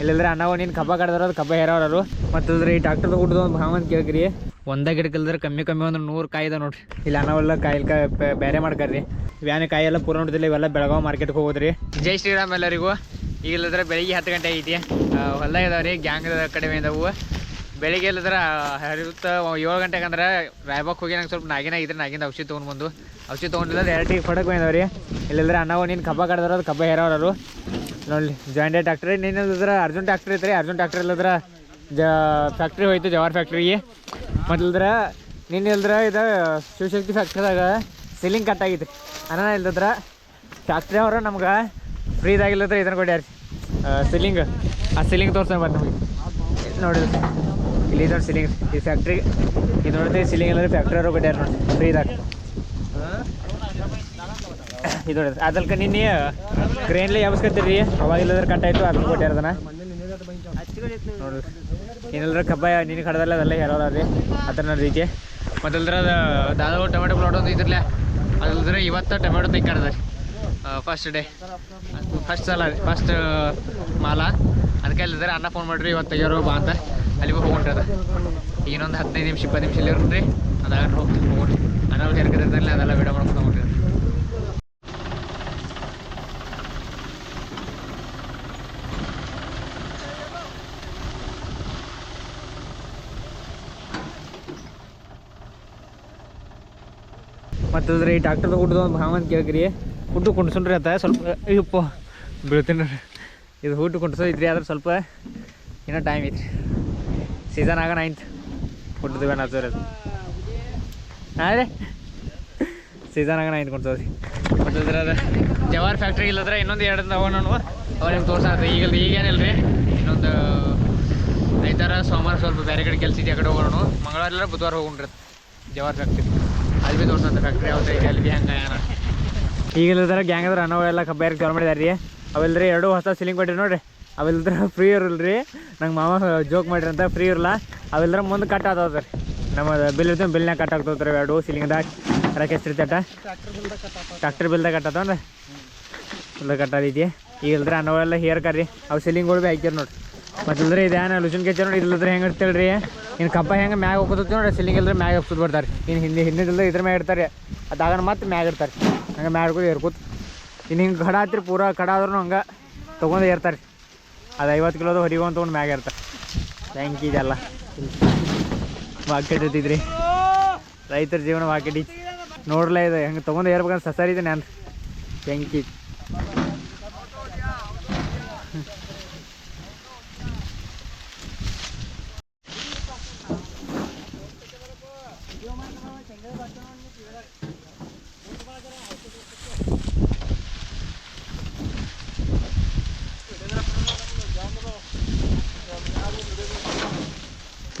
ಇಲ್ಲಂದ್ರೆ ಅಣ್ಣ ನೀನು ಕಬ್ಬ ಕಡ್ದಾರ ಕಬ್ಬ ಹೇರವ್ರು ಮತ್ತೆ ಈ ಡಾಕ್ಟರ್ ಊಟದ ಒಂದು ಭಾವಂತ ಕೇಳ್ಕ್ರಿ. ಒಂದ ಗಿಡಕ್ಕಲ್ದ್ರೆ ಕಮ್ಮಿ ಕಮ್ಮಿ ಅಂದ್ರೆ ನೂರು ಕಾಯಿ ಇದೆ ನೋಡ್ರಿ. ಇಲ್ಲಿ ಅಣ್ಣವೆಲ್ಲ ಕಾಯಿ ಬೇರೆ ಮಾಡ್ಕರಿ ವ್ಯಾನ ಕಾಯಿ ಎಲ್ಲ ಪೂರ ನೋಡಿದಿಲ್ಲ ಇವೆಲ್ಲ ಬೆಳಗಾವ್ ಮಾರ್ಕೆಟ್ಗೆ ಹೋಗೋದ್ರಿ. ಜೈ ಶ್ರೀರಾಮ್ ಎಲ್ಲರಿಗೂ. ಈಗ ಇಲ್ಲದ್ರೆ ಬೆಳಿಗ್ಗೆ ಹತ್ತು ಗಂಟೆ ಐತಿ. ಹೊಲ್ದಾಗ ಇದಾವ್ರಿ ಗ್ಯಾಂಗ್ ಕಡಿಮೆ ಇದಾವು. ಬೆಳಿಗ್ಗೆ ಇಲ್ಲದ್ರ ಹರಿಯುತ್ತ, ಏಳು ಗಂಟೆಗೆ ಅಂದ್ರೆ ರಾಯಬಾಗ್ ಹೋಗಿ ನಂಗೆ ಸ್ವಲ್ಪ ನಾಗಿನ ಇದ್ರೆ ನಾಗಿಂದ ಔಷಧಿ ತೊಗೊಂಡು ಬಂದು. ಔಷಧಿ ತೊಗೊಂಡಿಲ್ಲ ಟೀ ಫಡಕ್ ಬಂದವ್ರಿ ಇಲ್ಲಂದ್ರೆ ಅಣ್ಣ ನೀನು ಕಬ್ಬ ಕಡ್ದಾರ ಕಬ್ಬ ಹೇರವ್ರು ನೋಡಿ ಜಾಯಿಂಡೆ ಟ್ಯಾಕ್ಟ್ರಿ ನೀನಿಲ್ಲದ್ರ ಅರ್ಜುನ್ ಟ್ಯಾಕ್ಟ್ರಿ ಐತ್ರಿ, ಅರ್ಜುನ್ ಟ್ಯಾಕ್ಟ್ರಿ ಇಲ್ಲದ್ರ ಜ ಫ್ಯಾಕ್ಟ್ರಿ ಹೋಯ್ತು, ಜವಾರ್ ಫ್ಯಾಕ್ಟ್ರಿಗೆ ಮತ್ತಲ್ದ್ರ ನಿನ್ನ ಇಲ್ದ್ರೆ ಇದು ಶಿವಶಕ್ತಿ ಫ್ಯಾಕ್ಟ್ರಿದಾಗ ಸೀಲಿಂಗ್ ಕಟ್ ಆಗಿತ್ತು. ಅನ್ನ ಇಲ್ದಿದ್ರೆ ಫ್ಯಾಕ್ಟ್ರಿ ಅವರು ನಮ್ಗೆ ಫ್ರೀದಾಗಿಲ್ಲದ್ರೆ ಇದನ್ನ ಕೊಡ್ಯಾರ ಸೀಲಿಂಗ್ ಆ ಸೀಲಿಂಗ್ ತೋರ್ಸೋಣ ಬಂದು ನಮಗೆ. ನೋಡಿ ಇಲ್ಲಿ ನೋಡಿ ಸೀಲಿಂಗ್ ಈ ಫ್ಯಾಕ್ಟ್ರಿ ಇದು ನೋಡಿದ್ರೆ ಸಿಲಿಂಗ್ ಎಲ್ಲ ಫ್ಯಾಕ್ಟ್ರಿ ಅವರು ಕೊಟ್ಯಾರ ನೋಡಿ ಫ್ರೀದಾಗ ಇದು ನೋಡಿದ್ರೆ ಅದಲ್ಕ ನಿನ್ನೆ ಕ್ರೇನ್ಲಿ ಯಾವಸ್ಕತ್ತೀರಿ ಅವಾಗ ಇಲ್ಲದ್ರೆ ಕಟ್ ಆಯ್ತು ಅದನ್ನ ಕೊಟ್ಟಾರ ಅದನ್ನ. ನೋಡ್ರಿ ಏನಿಲ್ಲರ ಕಬ್ಬ ನಿನ್ನ ಕಡದಲ್ಲ ಅದೆಲ್ಲ ಹೇರೋರಿ ಅದನ್ನ ರೀತಿ ಮತ್ತಲ್ದ್ರ ದಾದ ಟೊಮೆಟೊ ಪ್ಲಾಟ್ ಒಂದು ಇದ್ರಲ್ಲ ಅದಲ್ದ್ರೆ ಇವತ್ತು ಟೊಮೆಟೊ ತೆಗ್ಕಡ್ದ ಫಸ್ಟ್ ಡೇ ಫಸ್ಟ್ ಸಲ ಫಸ್ಟ್ ಮಾಲ. ಅದಕ್ಕೆ ಇಲ್ಲದ್ರೆ ಅನ್ನ ಫೋನ್ ಮಾಡ್ರಿ ಇವತ್ತು ತೆಗಿಯೋರು, ಬಾ ಅಂತ. ಅಲ್ಲಿಗೆ ಹೋಗ್ಬಿಟ್ರದ ಇನ್ನೊಂದು ಹದಿನೈದು ನಿಮಿಷ ಇಪ್ಪತ್ತು ನಿಮಿಷ ಇರ್ರಿ ಅದಾಗ ಹೋಗಿ ಹೋಗ್ರಿ ಅನ್ನ ಸೇರ್ಕದಿರ್ತಾರಲ್ಲ ಅದೆಲ್ಲ ವಿಡಿಯೋ ಮಾಡ್ಕೊಂಡು ಹೋಗ್ತೀನಿ ಮತ್ತದ್ರಿ ಈ ಡಾಕ್ಟರ್ ಊಟದ ಒಂದು ಭಾವಂತ ಕೇಳ್ಕ್ರಿ. ಊಟ ಕುಣ್ಸನ್ರಿ ಅತ್ತ, ಸ್ವಲ್ಪ ಇಪ್ಪ ಬೀಳ್ತೀನಿ ಇದು ಊಟ ಕುಣ್ಸೋದಿದ್ರಿ ಆದ್ರೆ ಸ್ವಲ್ಪ ಇನ್ನೂ ಟೈಮ್ ಐತ್ರಿ. ಸೀಸನ್ ಆಗ ನೈನ್ತ್ ಊಟದ ಬೇಡ ಅದು. ಹಾಂ ಸೀಸನ್ ಆಗ ಕೊಡ್ತೀವಿ ಕೊಟ್ಟಿದ್ರೆ ಅದ ಜವಾರ್ ಫ್ಯಾಕ್ಟ್ರಿ ಇಲ್ಲದ್ರೆ ಇನ್ನೊಂದು ಎರಡು ಅವ ನೋಡುವ. ಅವ ನಿಮ್ಗೆ ತೋರ್ಸಾತ ಈಗ ಈಗೇನಿಲ್ಲ ರೀ ಇನ್ನೊಂದು ಐತಾರ ಸೋಮವಾರ ಸ್ವಲ್ಪ ಬೇರೆ ಕಡೆ ಕೆಲಸ ಇದೆ ಆ ಕಡೆ ಹೋಗೋಣ ಮಂಗಳವಾರ ಇಲ್ಲ ಬುಧವಾರ ಹೋಗೋಣ್ರಿ ಜವಾರ್ ಫ್ಯಾಕ್ಟ್ರಿ ಅಲ್ಲಿ ಭೀ ತೋರ್ಸಂತ ಫ್ಯಾಕ್ಟ್ರಿ ಯಾವ್ದು ಐತೆ ಅಲ್ಲಿ ಭೀ ಹಂಗೆ ಏನ. ಈಗಿಲ್ಲದ್ರ ಗ್ಯಾಂಗ್ ಅದ್ರ ಅನ್ನೋ ಎಲ್ಲ ಬೇರೆ ಮಾಡಿದಾರೆ ರೀ ಅವೆಲ್ಲರಿ ಎರಡು ಹೊಸ ಸೀಲಿಂಗ್ ಕೊಟ್ಟಿರಿ ನೋಡ್ರಿ. ಅವೆಲ್ಲದ್ರ ಫ್ರೀ ಇರಲ್ರಿ. ನಂಗೆ ಮಾಮ ಜೋಕ್ ಮಾಡ್ರಿ ಅಂತ ಫ್ರೀ ಇರಲ್ಲ. ಅವೆಲ್ಲರ ಮುಂದೆ ಕಟ್ ಆತದ ರೀ ನಮ್ಮ ಬಿಲ್ ಇರ್ತೀವಿ ಬಿಲ್ನಾಗ ಕಟ್ ರೀ ಎರಡು ಸಿಲಿಂಗ್ದಾಗ ರಾಕೇಶ್ ರೀ ತಟ ಟ್ರಾಕ್ಟರ್ ಬಿಲ್ದಾಗ ಕಟ್ ಕಟ್ಟದೈತಿ ಈಗ ಇಲ್ದ್ರೆ ಅನ್ನೋವೆಲ್ಲ ಹೇರ್ ಕರ್ರಿ ಅವು ಸೀಲಿಂಗ್ಗಳು ಭೀ ಹಾಕ್ಯಾರ ನೋಡ್ರಿ. ಮತ್ತಿಲ್ದ್ರೆ ಇದೇನ ಲುಚನ್ ಕೆಚ್ಚ ನೋಡಿ ಇಲ್ಲದ್ರೆ ಹೆಂಗೆ ರೀ ಇನ್ನು ಕಪ್ಪ ಹೆಂಗೆ ಮ್ಯಾಗ ಹೋಗ್ತೈತಿ ನೋಡಿ ಸಿಲಿಂಗ್ ಇಲ್ಲದ್ರೆ ಮ್ಯಾಗ ಹಬ್ಸದ್ ಬರ್ತಾರೆ. ಇನ್ನು ಹಿಂದೆ ಹಿಂದಿಲ್ಲ ಇದ್ರ ಮ್ಯಾಗ ಇರ್ತಾರೆ ಅದಾಗ ಮತ್ತೆ ಮ್ಯಾಗ ಇರ್ತಾರೆ ಹಂಗೆ ಮ್ಯಾಗ ಇರ್ಕೋತ್ ಏರ್ಕೂತ್. ಇನ್ನು ಹಿಂಗೆ ಕಡ ಹತ್ತಿರ ಪೂರಾ ಕಡ ಆದ್ರೂ ಹಂಗೆ ತೊಗೊಂಡು ಏರ್ತಾರೆ. ಅದು ಐವತ್ತು ಕಿಲೋದು ಹೊರಿಗೂ ಅಂತ ಒಂದು ಮ್ಯಾಗ ಇರ್ತ. ಥ್ಯಾಂಕ್ ಇದೆಲ್ಲ. ಇರ್ತಿದ್ರಿ ರೈತರ ಜೀವನ ಐತಿ ನೋಡ್ಲೇ ಇದೆ ಹೆಂಗೆ ತೊಗೊಂಡು ಏರ್ಬೇಕಂತ ಸಸರಿದೆ ನಾನು. ಥ್ಯಾಂಕ್ ಯು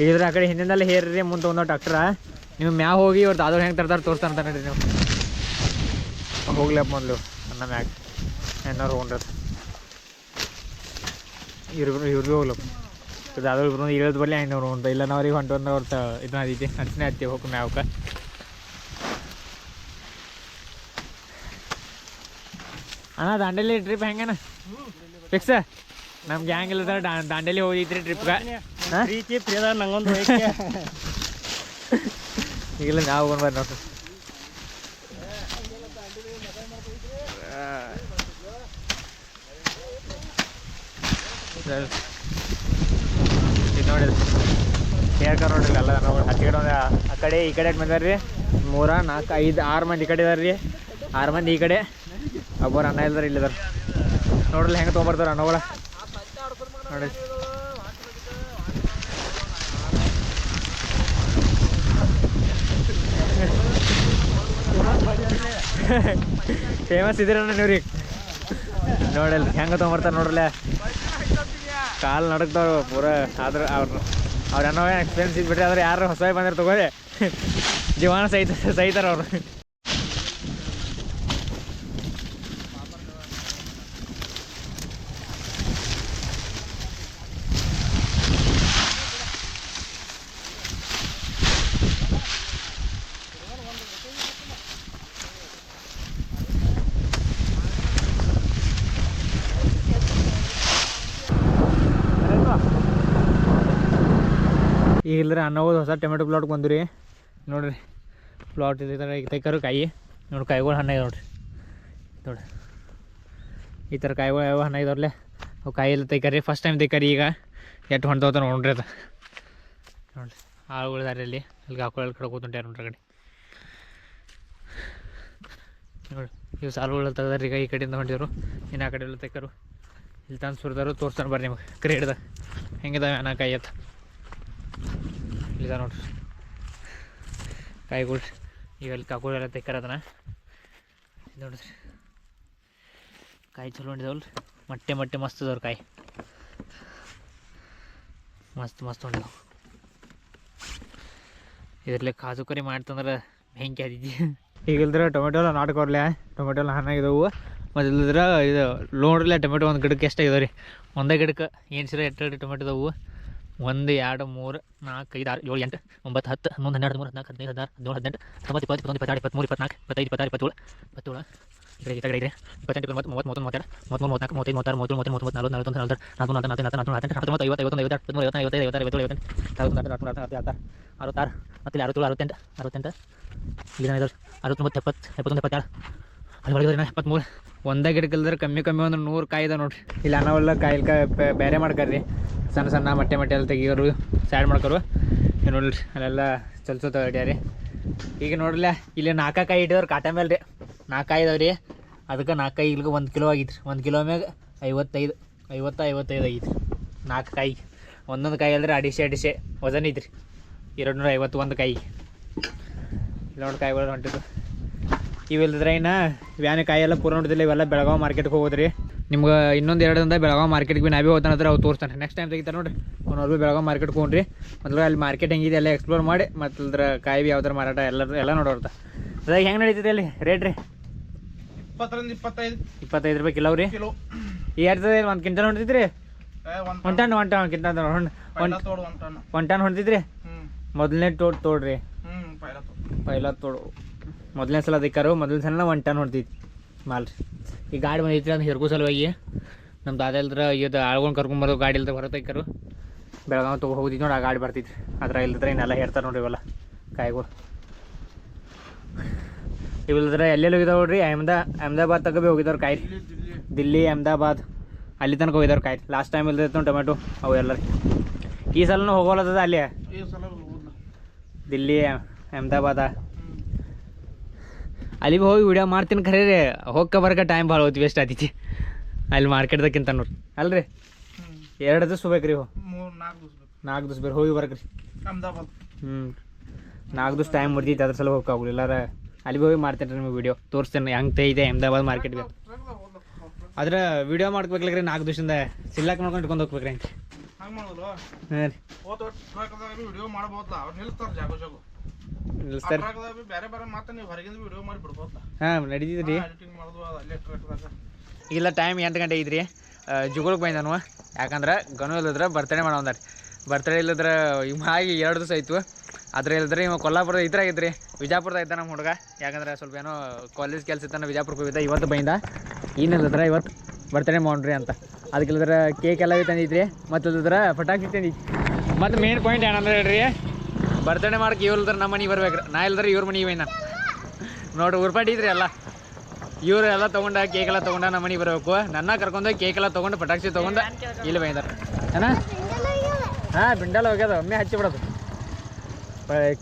ಇದ್ರ ಆ ಕಡೆ ಹಿಂದಿಂದಲೇ ಹೇರ್ರಿ ಮುಂದೆ ಒಂದು ಡಾಕ್ಟ್ರ ನೀವು ಮ್ಯಾಗ ಹೋಗಿ ಇವ್ರು ದಾದವ್ರು ಹೆಂಗೆ ತರ್ತಾರೆ ಅಂತ ನೋಡ್ರಿ ನೀವು. ಹೋಗ್ಲಪ್ಪ ಮೊದಲು ಅನ್ನ ಮ್ಯಾಗ. ಹೆಣ್ಣವ್ರು ಹೋಗ್ರದು ಇವ್ರಿಗೂ ಇವ್ರಿಗೂ ಹೋಗ್ಲಪ್ಪ ದಾದವ್ರು ಇಬ್ರು ಇಳಿದ್ ಬರಲಿ ಹೆಣ್ಣವ್ರು ಹೊಂಟ ಇಲ್ಲ ನಾವ್ರಿಗೆ ಹೊಂಟು ಅಂದ್ರೆ ಅವ್ರ ಇದನ್ನ ಅದೈತಿ ಹಂಚನೆ ಹತ್ತಿ ಹೋಗಿ ಮ್ಯಾವಕ್ಕೆ ಅಣ್ಣ, ದಾಂಡೇಲಿ ಟ್ರಿಪ್ ಹೆಂಗೇನ ಫಿಕ್ಸ್ ನಮ್ಮ ಗ್ಯಾಂಗ್ ಇಲ್ಲದ ದಾಂಡೇಲಿ ಹೋಗಿದ್ರಿ ಟ್ರಿಪ್ ಹಾಂ? ಪ್ರೀತಿ ಪ್ರಿಯದ ನಂಗೊಂದು ಈಗಿಲ್ಲ ನಾವು ಹೋಗೋಣ ಬರ್ರಿ ನೋಡ್ರಿ ಇದು ನೋಡಿರಿ ಹೇರ್ ಕರ್ ನೋಡ್ರಿ ಎಲ್ಲ ನೋಡಿ ಹತ್ತಿ ಕಡೆ ಒಂದು ಆ ಕಡೆ ಈ ಕಡೆ ಬಂದಾರ್ರಿ ರೀ. ಮೂರ ನಾಲ್ಕು ಐದು ಆರು ಮಂದಿ ಈ ಕಡೆ ಇದಾರ್ರಿ ರೀ. ಆರು ಮಂದಿ ಈ ಕಡೆ. ಒಬ್ಬರು ಅಣ್ಣ ಇಲ್ದಾರ ಇಲ್ಲಿದಾರ. ನೋಡ್ರಿ ಹೆಂಗೆ ತೊಗೊಂಬರ್ತಾರ ಅನ್ನಗಳ ನೋಡಿ ಫೇಮಸ್ ಇದೀರ ನೀವ್ರಿ? ನೋಡಲ್ ಹೆಂಗೆ ತೊಗೊಂಬರ್ತಾರೆ ನೋಡ್ರಲ್ಲ. ಕಾಲು ನಡಕ್ತಾವ ಪೂರ ಆದ್ರೆ ಅವ್ರು ಅವ್ರ ಏನೋ ಎಕ್ಸ್ಪೀರಿಯನ್ಸ್ ಇದ್ಬಿಟ್ರೆ ಆದ್ರೆ ಯಾರು ಹೊಸ ಬಂದ್ರೆ ತಗೋರಿ. ಜೀವನ ಸಹಿತ ಸಹಿತಾರ ಅವ್ರು. ಇಲ್ಲದ್ರೆ ಅನ್ನೋದು ಹೊಸ ಟೊಮೆಟೊ ಪ್ಲಾಟ್ ಬಂದು ರೀ ನೋಡ್ರಿ ಪ್ಲಾಟ್ ಇದೆ ಥರ ಈಗ ತೆಕ್ಕರು ಕಾಯಿ. ನೋಡಿ ಕಾಯಿಗಳು ಹಣ್ಣಾಗಿ ನೋಡ್ರಿ. ನೋಡ್ರಿ. ಈ ಥರ ಕಾಯಿಗಳು ಯಾವ ಹಣ್ಣಾಗಿದಾವ್ರಲ್ಲೇ ಅವು ಕಾಯಿ ಎಲ್ಲ ತೈಕಾರಿ ಫಸ್ಟ್ ಟೈಮ್ ತೈಕಾರಿ ಈಗ. ಎಷ್ಟು ಹೊಣ್ತಾವ ನೋಡ್ರಿ ಅದು. ನೋಡಿರಿ, ಆಳುಗಳು ಇದಾರೆ ಇಲ್ಲಿ. ಅಲ್ಲಿ ಹಾಕೊಳ್ಳಿ ಕಡೆ ಕೂತುಂಟ್ಯಾರ ನೋಡ್ರಿ ಕಡೆ. ನೋಡಿ ಇವು ಸಾಲುಗಳು ತೆಗ್ದಾರ ಈಗ ಈ ಕಡೆಯಿಂದ ಹೊಂಟಿದ್ರು ಇನ್ನು ಆ ಕಡೆ ಎಲ್ಲ ತೆಕ್ಕರು ಇಲ್ಲಿ ತಂದು ಸುರಿದಾರು ತೋರಿಸ್ತಾನೆ ಬರ್ರಿ ನಿಮಗೆ. ಕ್ರೇಡ್ದ ಹೆಂಗಿದಾವೆ ಅನ್ನ ಕಾಯಿ ಎತ್ತ ಇಲ್ಲಿದ ನೋಡ್ರಿ. ಕಾಯಿಗಳು ಕಾಕುಳು ಎಲ್ಲ ತೆಕ್ಕಾರ ಅದನ್ನ. ನೋಡಿದ್ರಿ ಕಾಯಿ ಚಲೋ ಹೊಂಡಿದಾವಲ್ರಿ. ಮೊಟ್ಟೆ ಮಟ್ಟೆ ಮಸ್ತ್ ಅದಾವ್ರಿ ಕಾಯಿ. ಮಸ್ತ್ ಮಸ್ತ್ ಉಂಡಿದವು ಇದರಲ್ಲಿ ಕಾಜು ಕರಿ ಮಾಡ್ತಂದ್ರೆ ಬೆಂಕಿ ಆದಿದ್ದಿ ಈಗ ಇಲ್ದ್ರೆ ಟೊಮೆಟೊ ಎಲ್ಲ ನಾಟ್ಕೊರ್ಲೆ ಟೊಮೆಟೊ ಎಲ್ಲ ಹಣ್ಣಾಗಿದಾವು. ಮತ್ತು ಇಲ್ಲದ್ರೆ ಇದು ನೋಡ್ರಲ್ಲ ಟೊಮೆಟೊ ಒಂದು ಗಿಡಕ್ಕೆ ಎಷ್ಟಾಗಿದಾವೆ ರೀ ಒಂದೇ ಗಿಡಕ್ಕೆ ಏನು ಸಿರ ಎಷ್ಟು ಟೊಮೆಟೊ ಇದಾವು ಒಂದು, ಎರಡು, ಮೂರು, ನಾಲ್ಕು, ಐದು, ಆರು, ಏಳು, ಎಂಟು, ಒಂಬತ್ತು, ಹತ್ತು, ಹನ್ನೊಂದು, ಹನ್ನೆರಡು, ಮೂರು, ಹದಿನಾಲ್ಕು, ಹದಿನೈದು, ಹದಿನಾರು, ಹದಿನೇಳು, ಹದಿನೆಂಟು ಹತ್ತೊಂಬತ್ತು ಇಪ್ಪತ್ತು, ಇಪ್ಪತ್ತೊಂದು, ಇಪ್ಪತ್ತೆರಡು, ಇಪ್ಪತ್ತ್ಮೂರು ಇಪ್ಪತ್ನಾಲ್ಕು ಇಪ್ಪತ್ತೈದು, ಇಪ್ಪತ್ತಾರು, ಇಪ್ಪತ್ತೇಳು ಇಪ್ಪತ್ತೇಳು ಈ ಕಡೆ ಈ ಕಡೆ ಇದೆ ಇಪ್ಪತ್ತೆಂಟು ಇಪ್ಪತ್ತು ಮೂವತ್ತು ಮೂವತ್ತು ಮೂವತ್ತೆರಡು, ಮೂವತ್ತ್ಮೂರು, ಮೂವತ್ತ್ನಾಲ್ಕು, ಮೂವತ್ತೈದು, ಮೂವತ್ತಾರು, ಮೂವತ್ತೇಳು ಮೂವತ್ತು ಮೂವತ್ತು ನಲ್ವತ್ತು ನಲವತ್ತು ನಲವತ್ತು ನಾಲ್ಕು ನಾಲ್ಕು ನಾಲ್ಕು ನಾಲ್ಕು ನಾಲ್ಕು ಐವತ್ತು ಐವತ್ತೊಂದು ಐವತ್ತು ಹತ್ತೊಂಬತ್ತು ಐವತ್ತೈದು ಐವತ್ತಾರು ಐವತ್ತೇಳು ಐವತ್ತೆಂಟು ನಲ್ವತ್ತು ನಾಲ್ಕು ನಾಲ್ಕು ನಾಲ್ಕು ಅರವತ್ತಾರು ಮತ್ತೆ ಅರವತ್ತೇಳು, ಅರವತ್ತೆಂಟು ಅರವತ್ತೆಂಟು ಇದಾವೆ ಅರವತ್ತೊಂಬತ್ತು, ಎಪ್ಪತ್ತು, ಎಪ್ಪತ್ತೊಂದು, ಎಪ್ಪತ್ತಾರು ಅಲ್ಲಿ ಒಳಗೆ ಎಪ್ಪತ್ತ್ಮೂರು, ಒಂದೇ ಗಿಡಕ್ಕಲ್ದ್ರೆ ಕಮ್ಮಿ ಕಮ್ಮಿ ಒಂದು ನೂರು ಕಾಯಿ ಇದೆ ಇಲ್ಲ ಇಲ್ಲಿ ಒಳ್ಳೆ ಕಾಯಿಲ್ ಕ ಬೇರೆ ಮಾಡ್ಕರ್ರಿ. ಸಣ್ಣ ಸಣ್ಣ ಮೊಟ್ಟೆ ಮೊಟ್ಟೆ ಎಲ್ಲ ತೆಗಿಯೋರು ಸ್ಯಾಡ್ ಮಾಡ್ಕೋರು. ನೋಡ್ರಿ, ಅಲ್ಲೆಲ್ಲ ಚಲ್ಸೋ ರೀ ಈಗ ನೋಡ್ರಲ್ಲ, ಇಲ್ಲಿ ನಾಲ್ಕಾಯಿ ಇಟ್ಟಿದವ್ರು ಕಾಟ ಮೇಲೆ ರೀ ನಾಲ್ಕಾಯಿ ಇದಾವ್ರಿ ರೀ ಅದಕ್ಕೆ ನಾಲ್ಕಾಯಿ ಇಲ್ಲಿಗೆ ಒಂದು ಕಿಲೋ ಆಗಿತ್ತು ಒಂದು ಕಿಲೋ ಮ್ಯಾಗ ಐವತ್ತೈದು, ಐವತ್ತು ಐವತ್ತೈದು ಆಗಿತ್ತು ನಾಲ್ಕು ಕಾಯಿ ಒಂದೊಂದು ಕಾಯಿ ಅಲ್ದ್ರೆ ಅಡಿಸೆ ಅಡಿಸೆ ವಜನ್ ಐತ್ರಿ. ಎರಡು ನೂರ ಐವತ್ತು ಒಂದು ಕಾಯಿ. ಇಲ್ಲ ನೋಡಿ ಕಾಯಿಗಳು ಹೊಂಟಿದ್ದು. ಇವಿಲ್ದ್ರೆ ಇನ್ನು ವ್ಯಾನ್ ಕಾಯಿ ಎಲ್ಲ ಪೂರ ನೋಡಿದಿಲ್ಲ ಇವೆಲ್ಲ ಬೆಳಗಾವಿ ಮಾರ್ಕೆಟ್ಗೆ ಹೋಗೋದ್ರಿ. ನಿಮ್ಗೆ ಇನ್ನೊಂದು ಎರಡು ದಿನದ ಬೆಳಗಾವಿ ಮಾರ್ಕೆಟ್ಗೆ ಭೀ ನಾವೇ ಹೋಗ್ತಾನೆ ಹತ್ರ ಅವು ತೋರಿಸ್ತಾನೆ. ನೆಕ್ಸ್ಟ್ ಟೈಮ್ ತೆಗಿತಾರೆ ನೋಡಿರಿ. ಅವ್ರು ಭೀ ಬೆಳಗಾವಿ ಮಾರ್ಕೆಟ್ ಹೋಗ್ರಿ. ಮೊದಲು ಅಲ್ಲಿ ಮಾರ್ಕೆಟ್ ಹೆಂಗಿದೆ ಎಲ್ಲ ಎಕ್ಸ್ಪ್ಲೋರ್ ಮಾಡಿ ಮತ್ತು ಅದ್ರ ಕಾಯಿ ಭೀ ಯಾವ್ದಾರ ಮಾರಾಟ ಎಲ್ಲ ಎಲ್ಲ ನೋಡೋರ್ತ ಅದಾಗ ಹೆಂಗೆ ನಡೀತಿದೆ ಅಲ್ಲಿ ರೇಟ್ ರೀ? ಇಪ್ಪತ್ತರಿಂದ ಇಪ್ಪತ್ತೈದು. ಇಪ್ಪತ್ತೈದು ರೂಪಾಯಿ ಕಿಲೋ ರೀ? ಕಿಲೋ. ಈ ಎರಡು ಒಂದು quintal ಹೊಂಟಿದ್ರಿ? One ton. One ton ton. One ton ಹೊಂಟಿದ್ರಿ? ಮೊದಲನೇ ತೋಡ್ ತೋಡ್ರಿ. ಪೈಲ ತೋಡು. ಮೊದಲನೇ ಸಲ ಅದಕ್ಕಾರು ಮೊದಲನೇ ಸಲ ಒನ್ ಟನ್ ಹೊಂಟಿತ್ತು ಮಾಲ್ ರೀ. ಈ ಗಾಡಿ ಬಂದೈತಿ ಅಂತ ಹಿರ್ಗು ಸಲುವಾಗಿ. ನಮ್ಮ ದಾದ ಇಲ್ದ್ರ ಇದು ಆಳ್ಗೊಂಡು ಕರ್ಕೊಂಬರೋದು ಗಾಡಿ ಇಲ್ದ ಹೊರತೈಕರು ಬೆಳಗಾವಿ ತಗೋ ಹೋಗಿದ್ದು ನೋಡಿ ಆ ಗಾಡಿ ಬರ್ತೈತಿ ಅದ್ರ ಇಲ್ದ್ರೆ ಇನ್ನೆಲ್ಲ ಹೇಳ್ತಾರೆ ನೋಡ್ರಿ ಇವೆಲ್ಲ ಕಾಯಿಗಳು. ಇವಿಲ್ದ್ರೆ ಎಲ್ಲೆಲ್ಲಿ ಹೋಗಿದಾವೆ ನೋಡ್ರಿ? ಅಹಮದಾ ಅಹಮದಾಬಾದ್ ತಗ ಭೀ ಹೋಗಿದವ್ರು ಕಾಯಿ. ದಿಲ್ಲಿ ಅಹಮದಾಬಾದ್. ಅಲ್ಲಿ ತನಕ ಹೋಗಿದವ್ರು ಕಾಯಿ. ಲಾಸ್ಟ್ ಟೈಮ್ ಇಲ್ದಿತ್ತು ಟೊಮೆಟೊ ಅವು ಎಲ್ಲ ಈ ಸಲನೂ ಹೋಗೋಲ್ಲದ ಅಲ್ಲಿ? ದಿಲ್ಲಿ ಅಹಮದಾಬಾದ. ಹ್ಮ್ ಅಲ್ಲಿ ಭೀ ಹೋಗಿ ವಿಡಿಯೋ ಮಾಡ್ತೀನಿ ಖರೆ ರೀ ಹೋಗ್ಕ ಬರಕ ಟೈಮ್ ಭಾಳ ಹೋಯ್ತು ವೇಸ್ಟ್ ಆತೈತಿ ಅಲ್ಲಿ ಮಾರ್ಕೆಟ್ದಕ್ಕಿಂತ ನೋಡ್ರಿ. ಅಲ್ರಿ? ಎರಡು ದಿವಸ ಹೋಗ್ಬೇಕು ರೀ ನಾಲ್ಕು ದಿವಸ ಬೇರೆ ಹೋಗಿ ಬರಕ್ರಿ ಹ್ಞೂ ನಾಲ್ಕು ದಿವಸ ಟೈಮ್ ಮುಡ್ದೈತಿ ಅದ್ರ ಸಲ ಹೋಗಕ್ಕೆ ಇಲ್ಲಾರ ಅಲ್ಲಿ ಹೋಗಿ ಮಾಡ್ತೇನೆ ರೀ ನಿಮಗೆ ವಿಡಿಯೋ ತೋರಿಸ್ತೇನೆ ಹೆಂಗೆ ಇದೆ ಅಹಮದಾಬಾದ್ ಮಾರ್ಕೆಟ್ಗೆ ಆದ್ರೆ ವಿಡಿಯೋ ಮಾಡ್ಬೇಕಲ್ರಿ ನಾಲ್ಕು ದಿವಸದಿಂದ. ಸಿಲ್ಲಾಕ್ ಮಾಡ್ಕೊಂಡು ಇಟ್ಕೊಂಡು ಹೋಗ್ಬೇಕ್ರಿ ಹಂಗೆ. ಹಾಂ ರೀ. ನಿಲ್ಲಿಸ್ತಾರೆ. ಬೇರೆ ಬೇರೆ ಮಾತ್ರ ನೀವು ಹೊರಗಿಂದ ವಿಡಿಯೋ ಮಾಡಿ ಬಿಡ್ಬೋದು ಹಾಂ ನಡೀತಿದ್ರಿ. ಎಡಿಟಿಂಗ್ ಮಾಡೋದು ಅದು ಅಲ್ಲೇ ಟ್ರಕ್ದಾಗ ಇಲ್ಲ ಟೈಮ್ ಎಂಟು ಗಂಟೆ ಐತ್ರಿ. ಜುಗುಳಕ್ಕೆ ಬಂದ ನಾನು ಯಾಕಂದ್ರೆ ಗನು ಇಲ್ಲದ್ರೆ ಬರ್ತಡೇ ಮಾಡೋಂದಾರ ಬರ್ತಡೇ ಇಲ್ಲದ್ರೆ ಇವ್ ಆಗಿ ಎರಡು ದಿವಸ ಆಯ್ತು. ಅದ್ರ ಇಲ್ಲದ್ರೆ ಇವ ಕೊಲ್ಲಾಪುರದ ಇದ್ರ. ಆಗಿದ್ರಿ ವಿಜಾಪುರದ ಇದ್ದ ನಮ್ಮ ಹುಡುಗ. ಯಾಕಂದ್ರೆ ಸ್ವಲ್ಪ ಏನೋ ಕಾಲೇಜ್ ಕೆಲಸ ಇತ್ತಾನ ವಿಜಾಪುರಕ್ಕೆ ಹೋಗಿದ್ದ. ಇವತ್ತು ಬೈಂದ. ಏನಿಲ್ಲದ್ರೆ ಇವತ್ತು ಬರ್ತಡೇ ಮಾಡ್ರಿ ಅಂತ. ಅದಕ್ಕಿಲ್ಲದ್ರ ಕೇಕ್ ಎಲ್ಲ ತಂದಿದ್ರಿ. ಮತ್ತು ಇಲ್ಲದ್ರ ಪಟಾಕಿ ತಂದಿತ್ತು ಮತ್ತು ಮೇನ್ ಪಾಯಿಂಟ್ ಏನಂದ್ರೆ ಹೇಳ್ರಿ? ಬರ್ತಡೇ ಮಾಡಕ್ಕೆ ಇವ್ರು ಇಲ್ದ್ರೆ ನಮ್ಮ ಮನೆಗೆ ಬರ್ಬೇಕ್ರಿ. ನಾ ಇಲ್ದ್ರೆ ಇವ್ರ ಮನೆಗೆ ಬೈನ ನೋಡ್ರಿ ಉರ್ಪಾಟಿದ್ರಿ ಎಲ್ಲ. ಇವ್ರು ಎಲ್ಲ ತೊಗೊಂಡ ಕೇಕ್ ಎಲ್ಲ ತೊಗೊಂಡ ನಮ್ಮ ಮನೆಗೆ ಬರಬೇಕು. ನನ್ನ ಕರ್ಕೊಂಡು ಕೇಕ್ ಎಲ್ಲ ತೊಗೊಂಡು ಪಟಾಕ್ಷಿ ತೊಗೊಂಡು ಇಲ್ಲಿ ಬೈದಾರ. ಏನ? ಹಾಂ ಬಿಂಡಲ್ ಹೋಗ್ಯದ. ಒಮ್ಮೆ ಹಚ್ಚಿ ಬಿಡೋದು.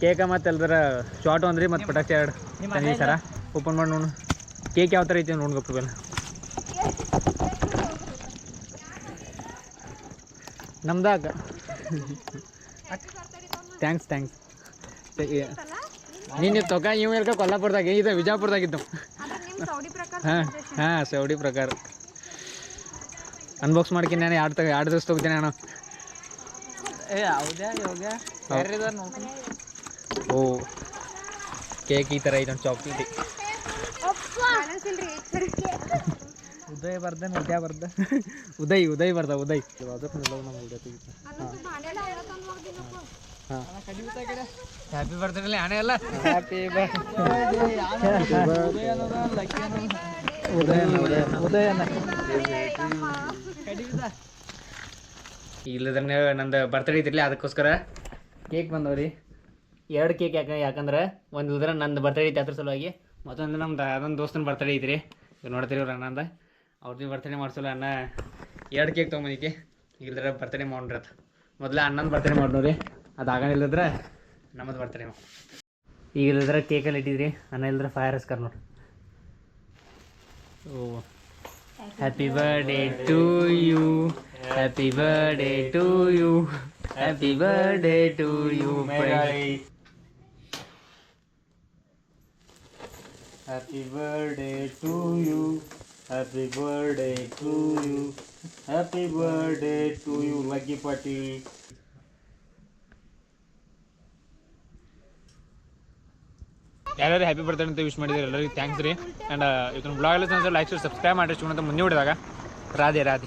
ಕೇಕ ಮತ್ತು ಎಲ್ದರ ಶಾರ್ಟ್ ಒಂದ್ರಿ ಮತ್ತು ಪಟಾಕ್ಷಿ ಎರಡು. ಸರ. ಓಪನ್ ಮಾಡಿ ನೋಡು. ಕೇಕ್ ಯಾವ ಥರ ಐತಿ ನೋಡ್ಬೇಕು ಬೆಲ್ಲ ನಮ್ದಾಗ. ಥ್ಯಾಂಕ್ಸ್ ಥ್ಯಾಂಕ್ಸ್ ನೀನು ತೊಗ ಇವ್ ಹೇಳ್ಕೊ ಕೊಲ್ಲಾಪುರದಾಗ ಇದು ವಿಜಾಪುರದಾಗಿದ್ದು. ಹಾಂ ಹಾಂ ಸೌಡಿ ಪ್ರಕಾರ. ಅನ್ಬಾಕ್ಸ್ ಮಾಡ್ಕೊಂಡು ನಾನು ಎರಡು ತಗ ಎರಡು ದಿವಸ ತೊಗೋತೀನಿ ನಾನು. ಓ ಕೇಕ್ ಈ ಥರ ಇದೊಂದು ಚಾಕ್ಲೇಟ್ ಉದಯ್ ಬರ್ದ ಉದಯ ಬರ್ದ ಉದಯ್ ಉದಯ್ ಬರ್ದ ಉದಯ್. ಹ್ಯಾಪಿ ಬರ್ತ್ಡೇ ಹಣೆ ಎಲ್ಲ ಹ್ಯಾಪಿ ಇಲ್ಲದ್ರೆ ನಂದು ಬರ್ತಡೇ ಐತಿರ್ಲಿ ಅದಕ್ಕೋಸ್ಕರ. ಕೇಕ್ ಬಂದವ್ರಿ. ಎರಡು ಕೇಕ್ ಯಾಕೆ ಯಾಕಂದ್ರೆ ಒಂದು ಇಲ್ದ್ರ ನಂದು ಬರ್ತಡೆ ಐತಿ ಅದ್ರ ಸಲುವಾಗಿ ಮತ್ತೊಂದು ನಮ್ದು ಅದೊಂದು ದೋಸ್ತನ ಬರ್ತಡೇ ಐತ್ರಿ. ಈಗ ನೋಡ್ತೀರಿ ಇವ್ರು ಅಣ್ಣಂದ. ಅವ್ರದ್ದು ಬರ್ತಡೆ ಮಾಡ್ಸೋಲ್ಲ ಅಣ್ಣ. ಎರಡು ಕೇಕ್ ತೊಗೊಂಬಂದೈತಿ ಬರ್ತಡೆ ಬರ್ತಡೇ ಅದು. ಮೊದಲ ಅಣ್ಣನ ಬರ್ತಡೇ ಮಾಡ್ನೋರಿ ಅದು ಆಗಲಿಲ್ಲದ್ರೆ ನಮ್ಮದು ಬರ್ತಡೇ ಈಗ ಇಲ್ಲದ್ರೆ ಕೇಕಲ್ಲಿ ಇಟ್ಟಿದ್ರಿ ಅನ್ನ ಇಲ್ಲದ್ರೆ ಫೈರ್ ಹಸ್ಕರ್ ನೋಡಿ ಓ happy birthday to you happy birthday to you happy birthday to you happy birthday to you happy birthday to you happy birthday to you lucky Patil. ಯಾರ್ಯಾರು ಹ್ಯಾಪಿ ಬರ್ತಾರೆ ಅಂತ ವಿಶ್ ಮಾಡಿದ್ರೆ ಎಲ್ಲರಿಗೂ ಥ್ಯಾಂಕ್ಸ್ ರೀ. ಆ್ಯಂಡ್ ಇವತ್ತು blog ಎಲ್ಲ like subscribe ಮಾಡಿ. ಅಂತ ಮುಂದೆ ಹುಡಿದಾಗ ರಾಧೆ ರಾಧೆ.